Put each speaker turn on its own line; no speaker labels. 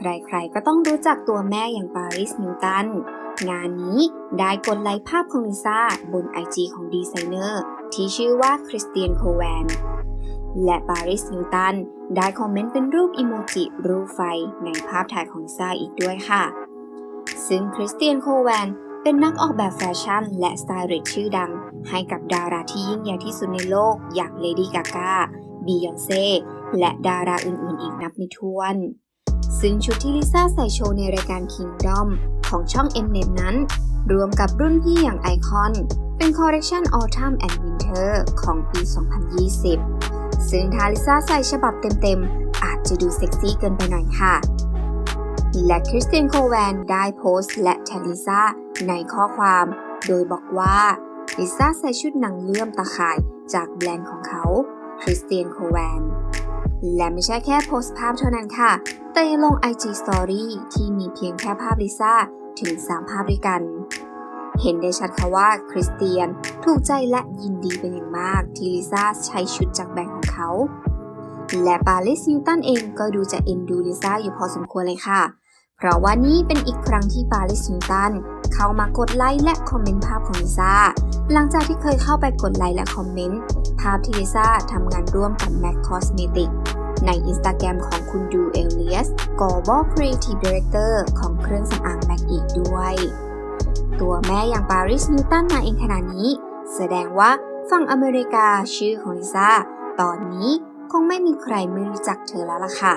ใครๆ ก็ต้องรู้จักตัวแม่อย่างปาริสนิวตัน งานนี้ได้กดไลค์ภาพของลิซ่าบนไอจีของดีไซเนอร์ ที่ชื่อว่าคริสเตียนโคแวน และปาริสนิวตัน ได้คอมเมนต์เป็นรูปอิโมจิรูปไฟในภาพถ่ายของลิซ่าอีกด้วยค่ะ ซึ่งคริสเตียนโคแวนเป็นนักออกแบบแฟชั่น และสไตลิสต์ชื่อดัง ให้กับดาราที่ยิ่งใหญ่ที่สุดในโลกอย่างเลดี้กากาบียอนเซ่และดาราอื่นๆ อีกนับไม่ถ้วน ซึ่งชุดที่ลิซ่าใส่โชว์ในรายการ Kingdom ของช่อง Mnet นั้น รวมกับรุ่นพี่อย่างไอคอน เป็นคอลเลกชัน Autumn and Winter ของปี 2020 ซึ่งถ้าลิซ่าใส่ฉบับเต็มๆ อาจจะดูเซ็กซี่เกินไปหน่อยค่ะ และคริสเตียนโคแวนได้โพสต์และแท็กลิซ่าในข้อความ โดยบอกว่าลิซ่าใส่ชุดหนังเลื่อมตาข่ายจากแบรนด์ของเขาคริสเตียนโคแวน และไม่ใช่แค่โพสต์ภาพเท่านั้นค่ะ แต่ยังลง IG Story ที่มีเพียงแค่ภาพลิซ่าถึง 3 ภาพด้วยกัน เห็นได้ชัดค่ะว่าคริสเตียนถูกใจและยินดีเป็นอย่างมากที่ลิซ่าใช้ชุดจากแบรนด์ของเขา และปาริสนิวตันเองก็ดูจะเอ็นดูลิซ่าอยู่พอสมควรเลยค่ะ เพราะว่านี่เป็นอีกครั้งที่ปาริสนิวตันเข้ามากดไลค์และคอมเมนต์ภาพของลิซ่าหลังจากที่เคยเข้าไปกดไลค์และคอมเมนต์ภาพที่ลิซ่าทำงานร่วมกับ MAC Cosmetic ใน Instagram ของคุณดูเอลเลียส Global Creative Director ของเครื่องสำอางแม็กอีกด้วย ตัวแม่อย่างปาริสนิวตันมาเองขนาดนี้ แสดงว่าฝั่งอเมริกาชื่อของลิซ่า ตอนนี้คงไม่มีใครไม่รู้จักเธอแล้วล่ะค่ะ